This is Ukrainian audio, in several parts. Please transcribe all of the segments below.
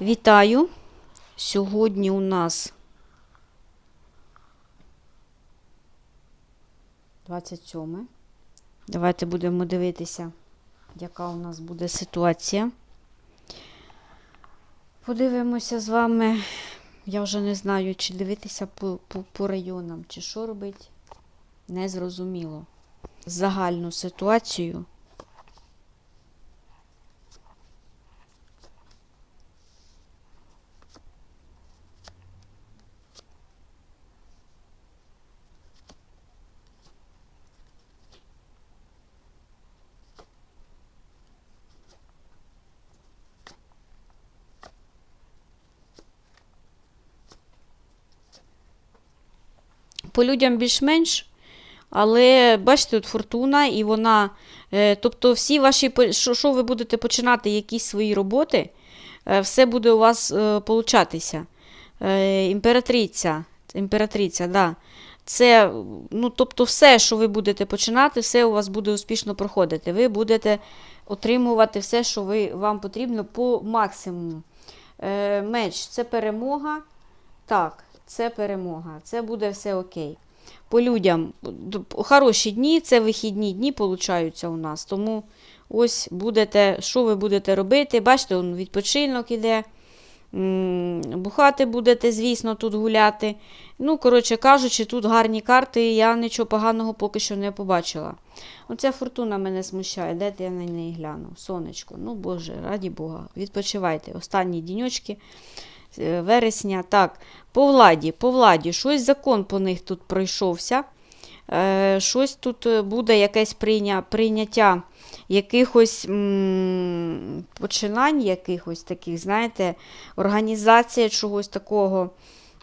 Вітаю! Сьогодні у нас 27. Давайте будемо дивитися, яка у нас буде ситуація. Подивимося з вами. Я вже не знаю, чи дивитися по, по, по районам, чи що робити. Незрозуміло. Загальну ситуацію. По людям більш-менш. Але бачите, тут фортуна, і вона. Е, тобто, всі ваші, що, що ви будете починати, якісь свої роботи, е, все буде у вас е, получатися. Імператриця, імператриця, да. Це, ну, тобто, все, що ви будете починати, все у вас буде успішно проходити. Ви будете отримувати все, що ви, вам потрібно по максимуму. Меч це перемога. Так, це перемога. Це буде все окей. По людям хороші дні, це вихідні дні получаються у нас. Тому ось будете, що ви будете робити? Бачите, відпочинок іде. Бухати будете, звісно, тут гуляти. Ну, коротше кажучи, тут гарні карти, і я нічого поганого поки що не побачила. Оця фортуна мене смущає. Де я на неї гляну? Сонечко. Ну, Боже, раді Бога. Відпочивайте. Останні діньочки вересня. Так, по владі, по владі, щось закон по них тут пройшовся. Е, щось тут е, буде якесь прийня, прийняття якихось починань, якихось таких, знаєте, організація чогось такого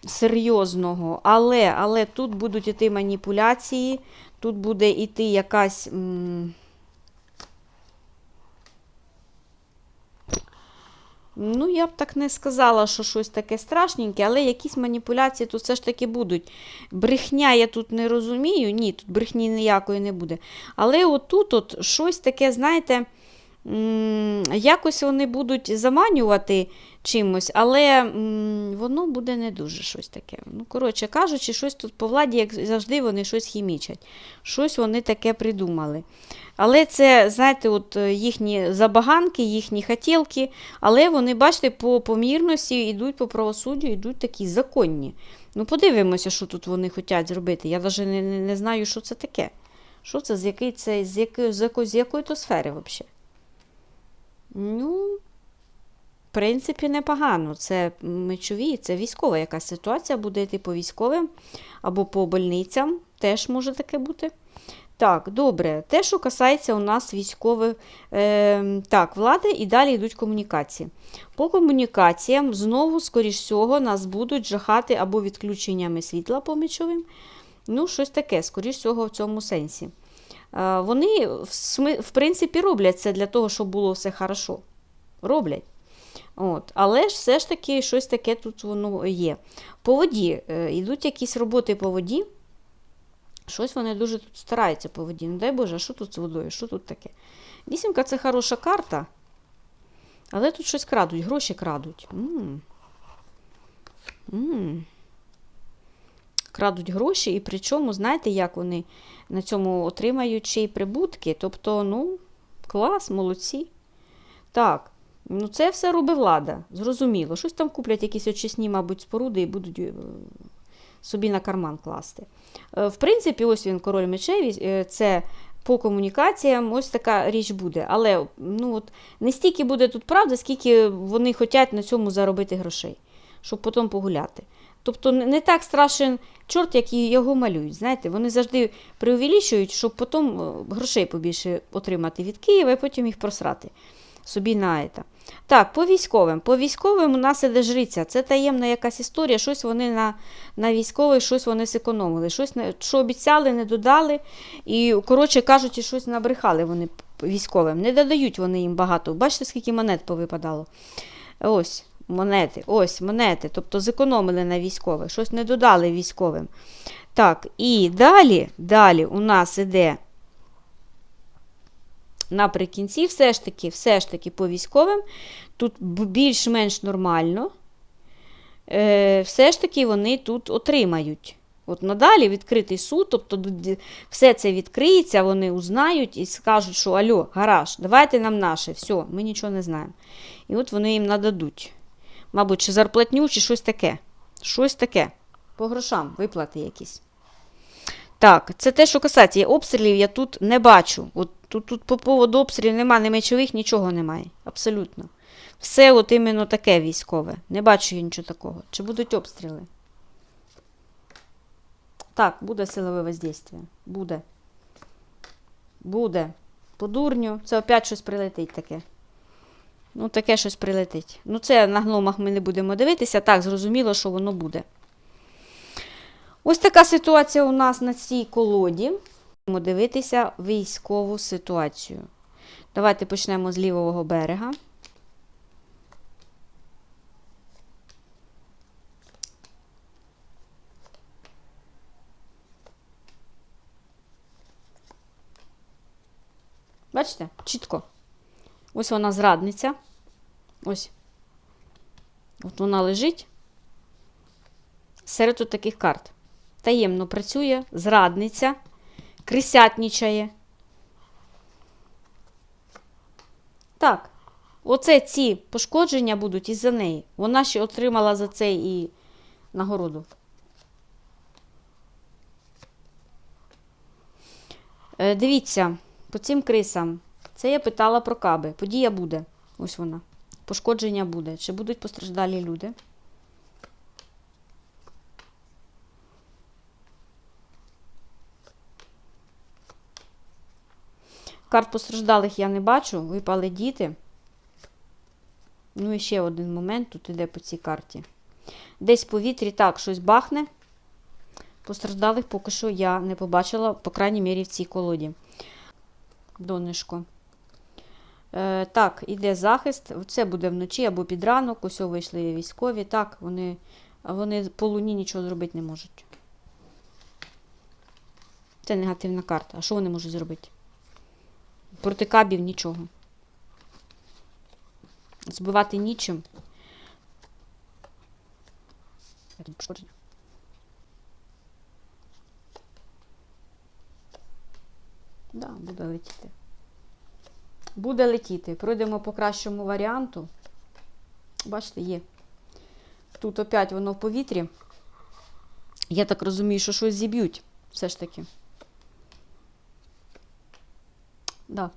серйозного. Але, але тут будуть іти маніпуляції, тут буде іти якась. м, Ну, я б так не сказала, що щось таке страшненьке, але якісь маніпуляції тут все ж таки будуть. Брехня я тут не розумію, ні, тут брехні ніякої не буде. Але отут от щось таке, знаєте, якось вони будуть заманювати чимось, але воно буде не дуже щось таке. Ну, коротше кажучи, щось тут по владі, як завжди, вони щось хімічать. Щось вони таке придумали. Але це, знаєте, от е, їхні забаганки, їхні хотілки, але вони, бачите, по помірності йдуть по правосуддю, йдуть такі законні. Ну, подивимося, що тут вони хочуть зробити. Я навіть не, не, знаю, що це таке. Що це, з якої це, з якої, з якої, з якої то сфери взагалі? Ну, в принципі, непогано. Це мечові, це військова якась ситуація, буде йти по військовим або по больницям. Теж може таке бути. Так, добре. Те, що касається у нас військових, е, так, влади і далі йдуть комунікації. По комунікаціям знову, скоріш всього, нас будуть жахати або відключеннями світла по мечовим. Ну, щось таке, скоріш всього, в цьому сенсі. Е, вони, в, в принципі, роблять це для того, щоб було все хорошо. Роблять. От. Але ж все ж таки щось таке тут воно є. По воді е, йдуть якісь роботи по воді. Щось вони дуже тут стараються по воді. Ну дай Боже, а що тут з водою? Що тут таке? Вісімка це хороша карта. Але тут щось крадуть, гроші крадуть. м м Крадуть гроші, і причому, знаєте, як вони на цьому отримають ще й прибутки. Тобто, ну, клас, молодці. Так, ну це все робить влада. Зрозуміло. Щось там куплять якісь очисні, мабуть, споруди і будуть е, собі на карман класти. Е, В принципі, ось він король мечей, е, це по комунікаціям ось така річ буде. Але ну, от, не стільки буде тут правда, скільки вони хочуть на цьому заробити грошей, щоб потім погуляти. Тобто не так страшен чорт, як його малюють. Знаєте, вони завжди преувеличують, щоб потім е, грошей побільше отримати від Києва і потім їх просрати собі на. Так, по військовим. По військовим у нас іде жриця. Це таємна якась історія, щось вони на, на військових, щось вони зекономили, щось що обіцяли, не додали. І, коротше кажучи, щось набрехали вони військовим. Не додають вони їм багато. Бачите, скільки монет повипадало. Ось монети, ось монети. Тобто зекономили на військових, щось не додали військовим. Так, і далі, далі у нас іде наприкінці, все ж таки, все ж таки по військовим, тут більш-менш нормально, е, все ж таки вони тут отримають. От надалі відкритий суд, тобто все це відкриється, вони узнають і скажуть, що альо, гараж, давайте нам наше, все, ми нічого не знаємо. І от вони їм нададуть. Мабуть, чи зарплатню, чи щось таке. Щось таке. По грошам, виплати якісь. Так, це те, що касається. Обстрілів я тут не бачу. От тут, тут по поводу обстрілів немає, ні мечових, нічого немає. Абсолютно. Все от іменно таке військове. Не бачу я нічого такого. Чи будуть обстріли? Так, буде силове воздействие. Буде. Буде. По дурню. Це опять щось прилетить таке. Ну, таке щось прилетить. Ну, це на гномах ми не будемо дивитися. Так, зрозуміло, що воно буде. Ось така ситуація у нас на цій колоді. Будемо дивитися військову ситуацію. Давайте почнемо з лівого берега. Бачите? Чітко. Ось вона зрадниця. Ось. От вона лежить серед таких карт. Таємно працює, зрадниця, крисятнічає. Так, оце ці пошкодження будуть із-за неї. Вона ще отримала за це і нагороду. Е, дивіться, по цим крисам. Це я питала про каби. Подія буде. Ось вона. Пошкодження буде. Чи будуть постраждалі люди? Карт постраждалих я не бачу. Випали діти. Ну і ще один момент тут іде по цій карті. Десь в повітрі так щось бахне. Постраждалих поки що я не побачила, по крайній мірі, в цій колоді. Донишко. Е, так, іде захист. Це буде вночі або під ранок. Ось вийшли військові. Так, вони, вони по луні нічого зробити не можуть. Це негативна карта. А що вони можуть зробити? Проти кабів нічого. Збивати нічим. Да, буде летіти. Буде летіти. Пройдемо по кращому варіанту. Бачите, є. Тут опять воно в повітрі. Я так розумію, що щось зіб'ють. Все ж таки. Да.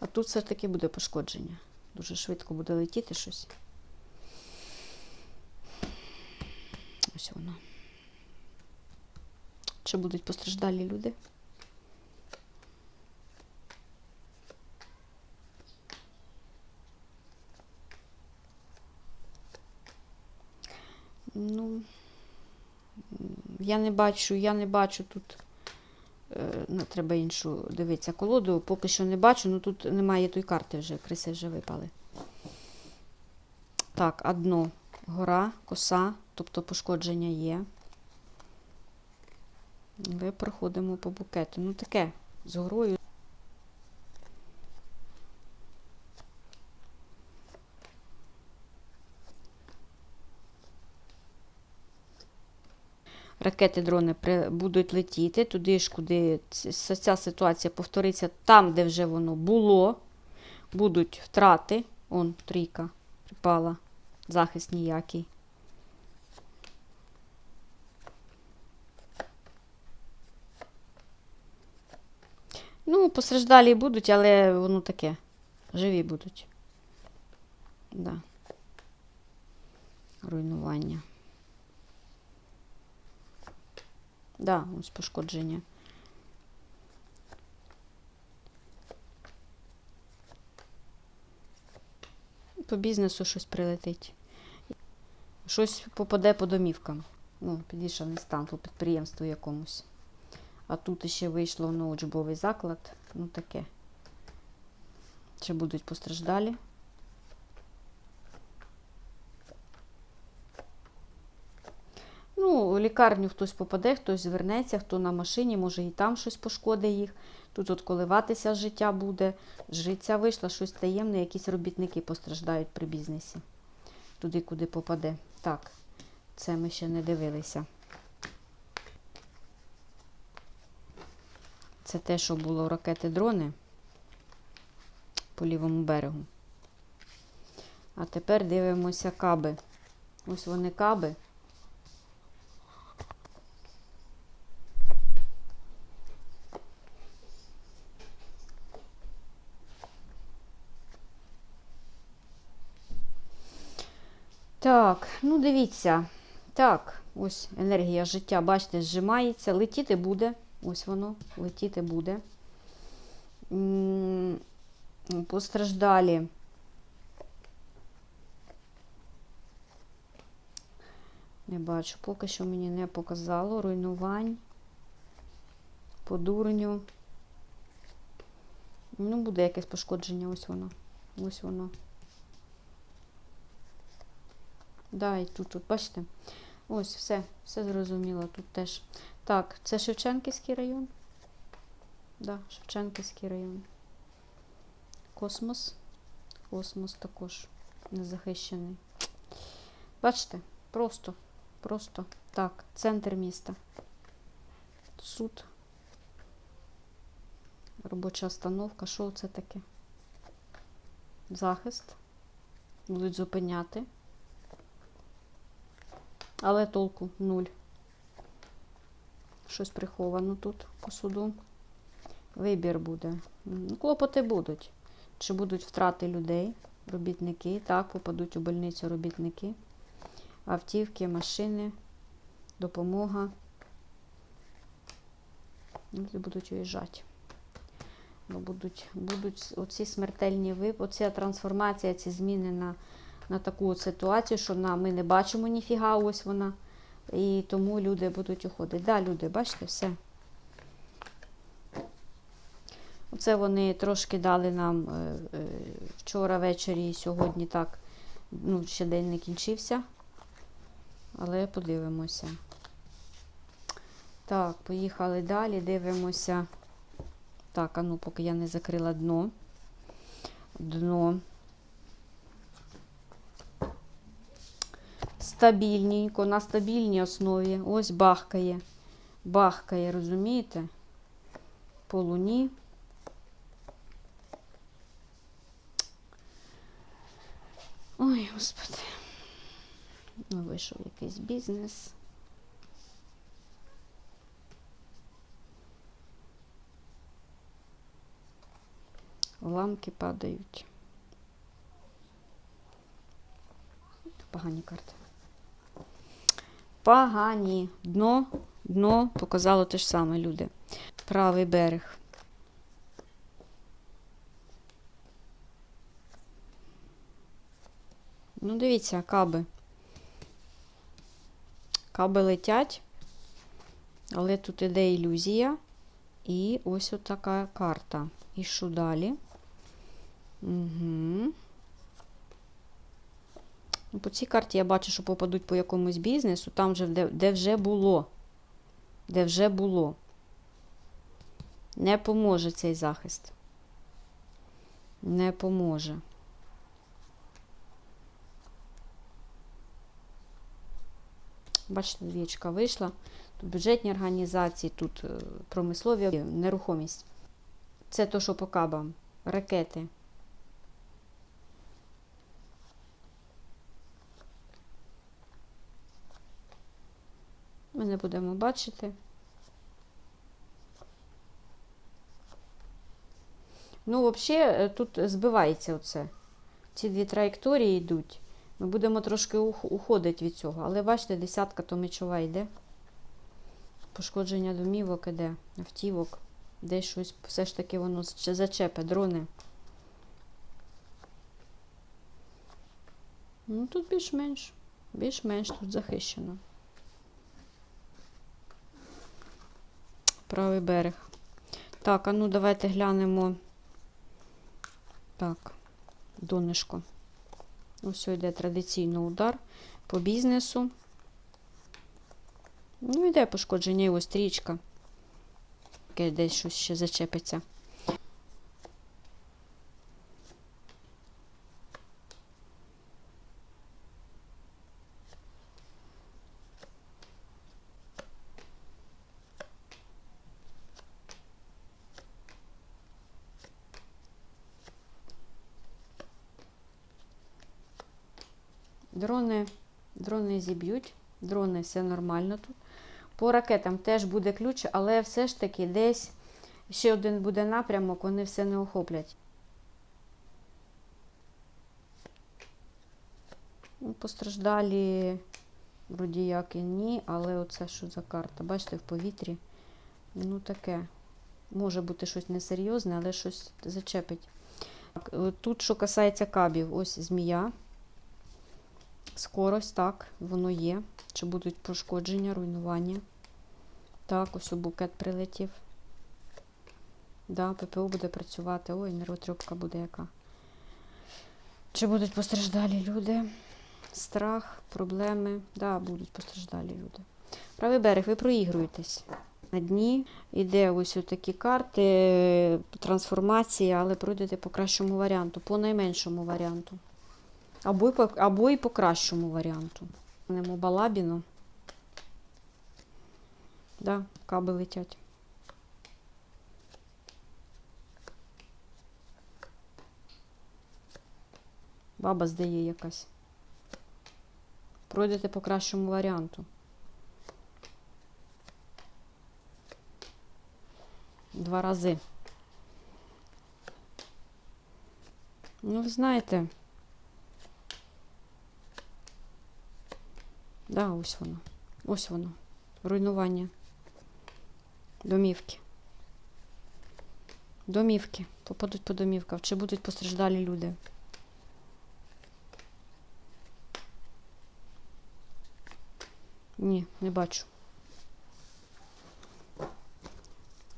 А тут все ж таки буде пошкодження. Дуже швидко буде летіти щось. Ось воно. Чи будуть постраждалі люди? Ну, я не бачу, я не бачу тут. е, ну, Треба іншу дивитися колоду. Поки що не бачу, ну тут немає тої карти вже, криси вже випали. Так, одно. Гора, коса, тобто пошкодження є. Ми проходимо по букету. Ну таке, з горою. Ракети, дрони будуть летіти туди ж, куди ця ситуація повториться, там, де вже воно було, будуть втрати. Он трійка припала, захист ніякий. Ну, постраждалі будуть, але воно таке. Живі будуть. Да. Руйнування. Да, ось пошкодження. По бізнесу щось прилетить. Щось попаде по домівкам. Ну, підвішаний стан по підприємству якомусь. А тут ще вийшло на учбовий заклад. Ну таке. Чи будуть постраждалі? Ну, лік- лікарню хтось попаде, хтось звернеться, хто на машині, може і там щось пошкодить їх. Тут от коливатися життя буде. Життя вийшло щось таємне, якісь робітники постраждають при бізнесі. Туди, куди попаде. Так, це ми ще не дивилися. Це те, що було ракети-дрони по лівому берегу. А тепер дивимося каби. Ось вони каби. Так, ну дивіться. Так, ось енергія життя, бачите, зжимається, летіти буде. Ось воно, летіти буде. Постраждалі. Не бачу, поки що мені не показало. Руйнувань. По дурню. Ну, буде якесь пошкодження, ось воно. Ось воно. Да, і тут, тут, бачите? Ось, все, все зрозуміло тут теж. Так, це Шевченківський район. Да, Шевченківський район. Космос. Космос також незахищений. Бачите, просто, просто так, центр міста. Суд. Робоча остановка. Що це таке? Захист. Будуть зупиняти. Але толку нуль. Щось приховано тут по суду. Вибір буде. Ну, Клопоти будуть. Чи будуть втрати людей, робітники, так, попадуть у больницю робітники, автівки, машини, допомога. Люди будуть уїжджати. Будуть, будуть оці смертельні вип, оця трансформація, ці зміни на на таку от ситуацію, що на, ми не бачимо ніфіга, ось вона. І тому люди будуть уходити. Да, люди, бачите, все. Оце вони трошки дали нам е, е, вчора ввечері і сьогодні так. Ну, ще день не кінчився. Але подивимося. Так, поїхали далі, дивимося. Так, а ну, поки я не закрила дно. Дно. Стабільненько, на стабільній основі. Ось бахкає. Бахкає, розумієте? По луні. Ой, господи. Ну, вийшов якийсь бізнес. Ламки падають. Погані карти. Погані. Дно, дно показало те ж саме, люди. Правий берег. Ну, дивіться, каби. Каби летять, але тут іде ілюзія. І ось така карта. І що далі? Угу. По цій карті я бачу, що попадуть по якомусь бізнесу, там, вже, де, де вже було. Де вже було. Не поможе цей захист. Не поможе. Бачите, двічка вийшла. Тут бюджетні організації, тут е, промислові нерухомість. Це то, що по кабам. Ракети. Ми не будемо бачити. Ну, взагалі, тут збивається оце. Ці дві траєкторії йдуть. Ми будемо трошки уходити від цього. Але бачите, десятка то мечова йде. Пошкодження домівок іде, автівок. Десь щось все ж таки воно зачепе, дрони. Ну, тут більш-менш, більш-менш тут захищено. Правий берег. Так, а ну давайте глянемо. Так, донишко. Ось йде традиційно удар по бізнесу. Ну, йде пошкодження, і ось стрічка. Таке десь щось ще зачепиться. Дрони, дрони зіб'ють, дрони все нормально тут. По ракетам теж буде ключ, але все ж таки десь ще один буде напрямок, вони все не охоплять. Ну, Постраждалі, вроді як і ні, але оце що за карта? Бачите, в повітрі. Ну таке. Може бути щось несерйозне, але щось зачепить. Е, Тут, що касається кабів, ось змія. Скорость, так, воно є. Чи будуть пошкодження, руйнування? Так, ось у букет прилетів. Да, ППО буде працювати. Ой, нервотрепка буде яка. Чи будуть постраждалі люди? Страх, проблеми. Да, будуть постраждалі люди. Правий берег, ви проігруєтесь. На дні йде ось такі карти, трансформація, але пройдете по кращому варіанту, по найменшому варіанту. Або, або і по кращому варіанту. Нему балабіну. Да, каби летять. Баба здає якась. Пройдете по кращому варіанту. Два рази. Ну, ви знаєте. Да, ось воно. Ось воно. Руйнування. Домівки. Домівки. Попадуть по домівках. Чи будуть постраждалі люди? Ні, не бачу.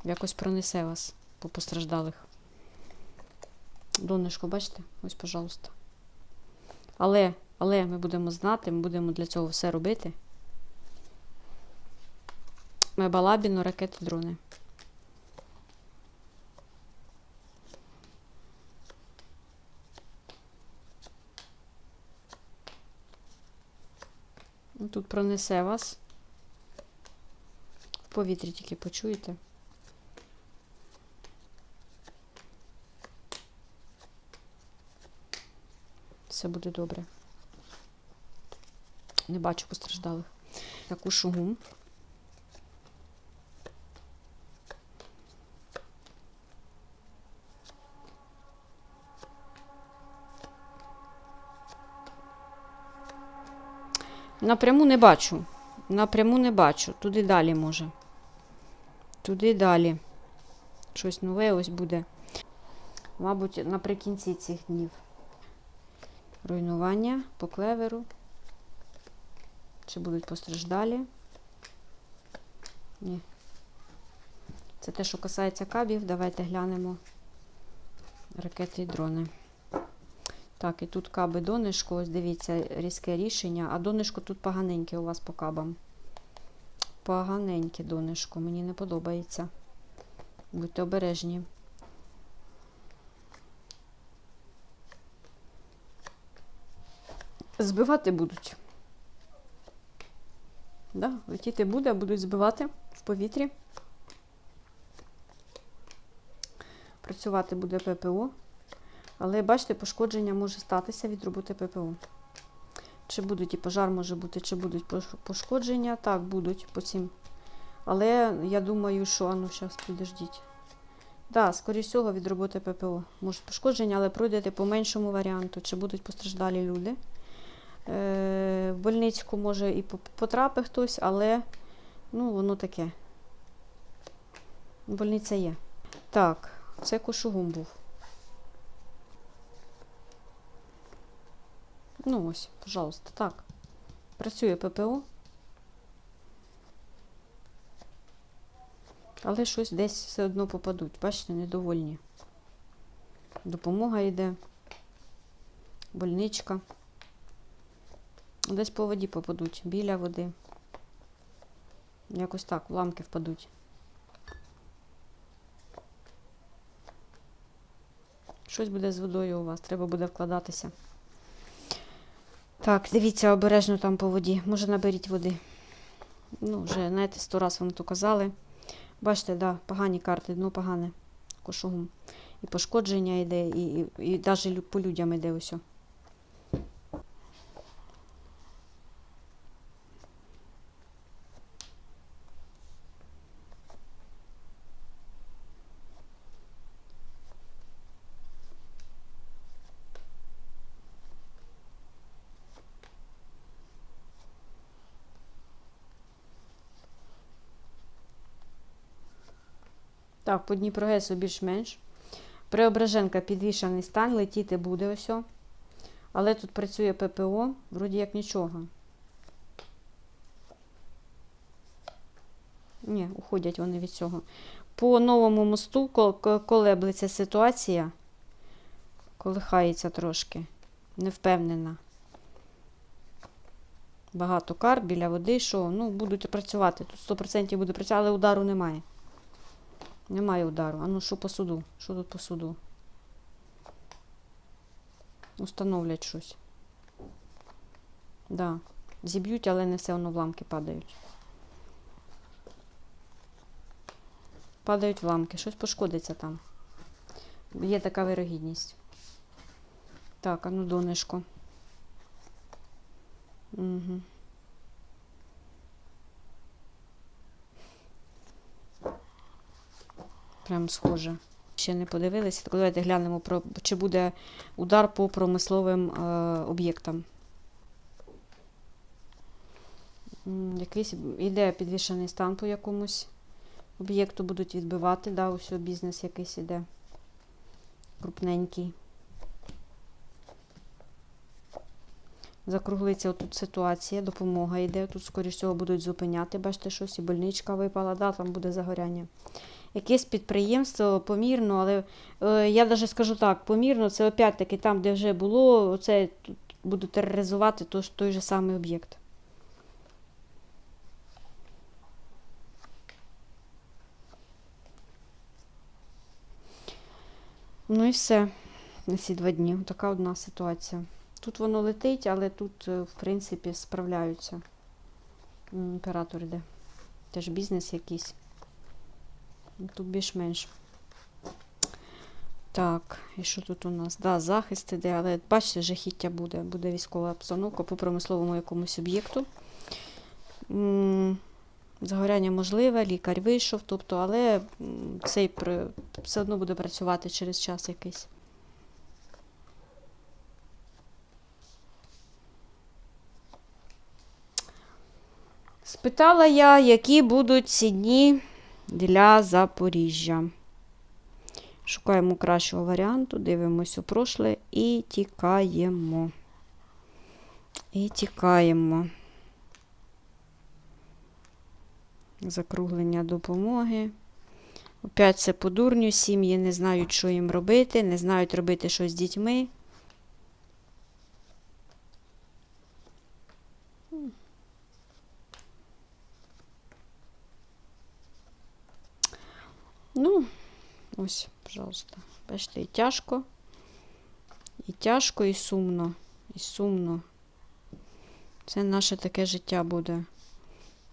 Якось пронесе вас по постраждалих. Донечко, бачите? Ось, пожалуйста. Але, але ми будемо знати, ми будемо для цього все робити. Ми балабіно, ракети, дрони. Ну, Тут пронесе вас. В повітрі тільки почуєте. Все буде добре. Не бачу постраждалих. Таку шугу. Напряму не бачу. Напряму не бачу. Туди далі може. Туди далі. Щось нове ось буде. Мабуть, наприкінці цих днів. Руйнування по клеверу. Чи будуть постраждалі? Ні. Це те, що касається кабів. Давайте глянемо ракети і дрони. Так, і тут каби донишко, ось дивіться, різке рішення. А донишко тут поганеньке у вас по кабам. Поганеньке донишко, мені не подобається. Будьте обережні. Збивати будуть. Да, летіти буде, будуть збивати в повітрі. Працювати буде ППО. Але бачите, пошкодження може статися від роботи ППО. Чи будуть і пожар може бути, чи будуть пошкодження? Так, будуть по цим. Але я думаю, що, а ну, зараз підождіть. Так, да, скоріш всього, від роботи ППО. Може пошкодження, але пройдете по меншому варіанту, чи будуть постраждалі люди. Е, В больницьку може і потрапить хтось, але ну, воно таке. Больниця є. Так, це кошугум був. Ну ось, пожалуйста, так. Працює ППО. Але щось десь все одно попадуть. Бачите, недовольні. Допомога йде. Больничка. Десь по воді попадуть, біля води. Якось так, уламки впадуть. Щось буде з водою у вас, треба буде вкладатися. Так, дивіться обережно там по воді. Може наберіть води. Ну, вже, знаєте, сто раз вам то казали. Бачите, да, погані карти, дно погане. Кошугум. І пошкодження йде, і навіть по людям йде усе. Так, по Дніпрогесу більш-менш. Преображенка підвішаний стан, летіти буде ось. Але тут працює ППО, вроді як нічого. Ні, уходять вони від цього. По новому мосту кол- ко- колеблеться ситуація. Колихається трошки. Не впевнена. Багато карт біля води, що ну, будуть працювати. Тут 100% буде працювати, але удару немає. Немає удару. А ну що по суду? Що тут по суду? Установлять щось. Да. Зіб'ють, але не все одно вламки падають. Падають вламки, щось пошкодиться там. Є така вирогідність. Так, а ну донечко. Угу. Прям схоже. Ще не подивилися. Так давайте глянемо, про, чи буде удар по промисловим е, об'єктам. Якийсь іде підвішений стан по якомусь об'єкту, будуть відбивати. Да, ось бізнес якийсь іде. Крупненький. Закруглиться отут ситуація, допомога йде. Тут, скоріш всього, будуть зупиняти. Бачите, щось і больничка випала, да, там буде загоряння. Якесь підприємство помірно, але е, я навіть скажу так, помірно, це опять-таки там, де вже було, це тут будуть тероризувати той, той же самий об'єкт. Ну і все на ці два дні. Така одна ситуація. Тут воно летить, але тут, е, в принципі, справляються. М, Оператор йде. Теж бізнес якийсь. Тут більш-менш. Так, і що тут у нас? Да, захист іде, але бачите, жахіття буде. Буде військова обстановка по промисловому якомусь об'єкту. Загоряння можливе, лікар вийшов, тобто, але цей все одно буде працювати через час якийсь. Спитала я, які будуть ці дні для Запоріжжя. Шукаємо кращого варіанту, дивимося у прошле і тікаємо. І тікаємо. Закруглення допомоги. Опять це по дурню. Сім'ї не знають, що їм робити, не знають робити щось з дітьми. Ну, ось, пожалуйста. Бачите, і тяжко. І тяжко, і сумно. І сумно. Це наше таке життя буде.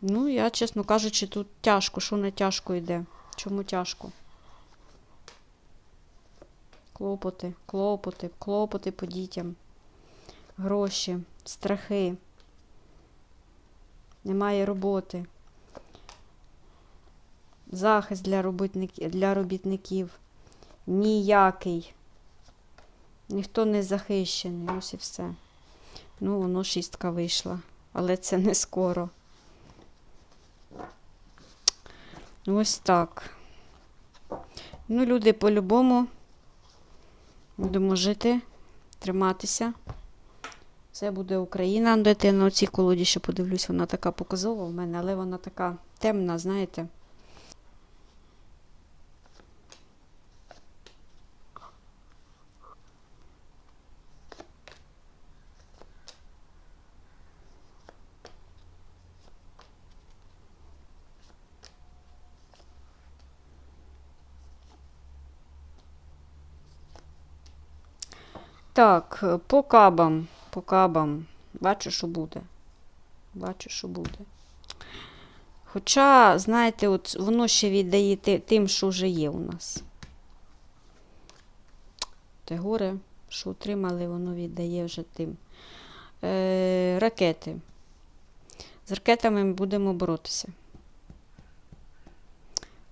Ну, я, чесно кажучи, тут тяжко. Що не тяжко йде? Чому тяжко? Клопоти, клопоти, клопоти по дітям. Гроші, страхи. Немає роботи. Захист для робітників, для робітників. Ніякий. Ніхто не захищений. Ось і все. Ну, воно шістка вийшла. Але це не скоро. Ось так. Ну, люди по-любому будемо жити, триматися. Це буде Україна. Дайте на цій колоді ще подивлюсь, вона така показова в мене, але вона така темна, знаєте. Так, е, по кабам, по кабам. Бачу, що буде. Бачу, що буде. Хоча, знаєте, от воно ще віддає тим, що вже є у нас. Те горе, що отримали, воно віддає вже тим. Е, ракети. З ракетами ми будемо боротися.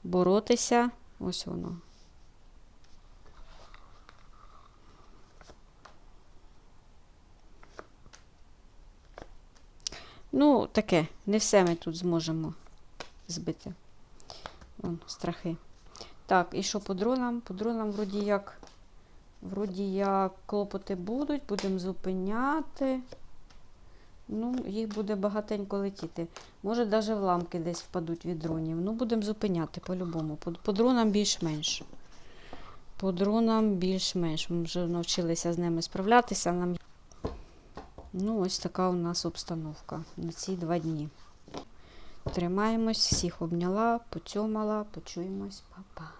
Боротися. Ось воно. Ну, таке, не все ми тут зможемо збити. Вон, страхи. Так, і що по дронам? По дронам вроді як, вроді як клопоти будуть, будемо зупиняти. Ну, їх буде багатенько летіти. Може, навіть вламки десь впадуть від дронів. Ну, будемо зупиняти по-любому. По, по дронам більш-менш. По дронам більш-менш. Ми вже навчилися з ними справлятися. Нам... Ну, ось така у нас обстановка на ці два дні. Тримаємось, всіх обняла, поцьомала, почуємось, па-па.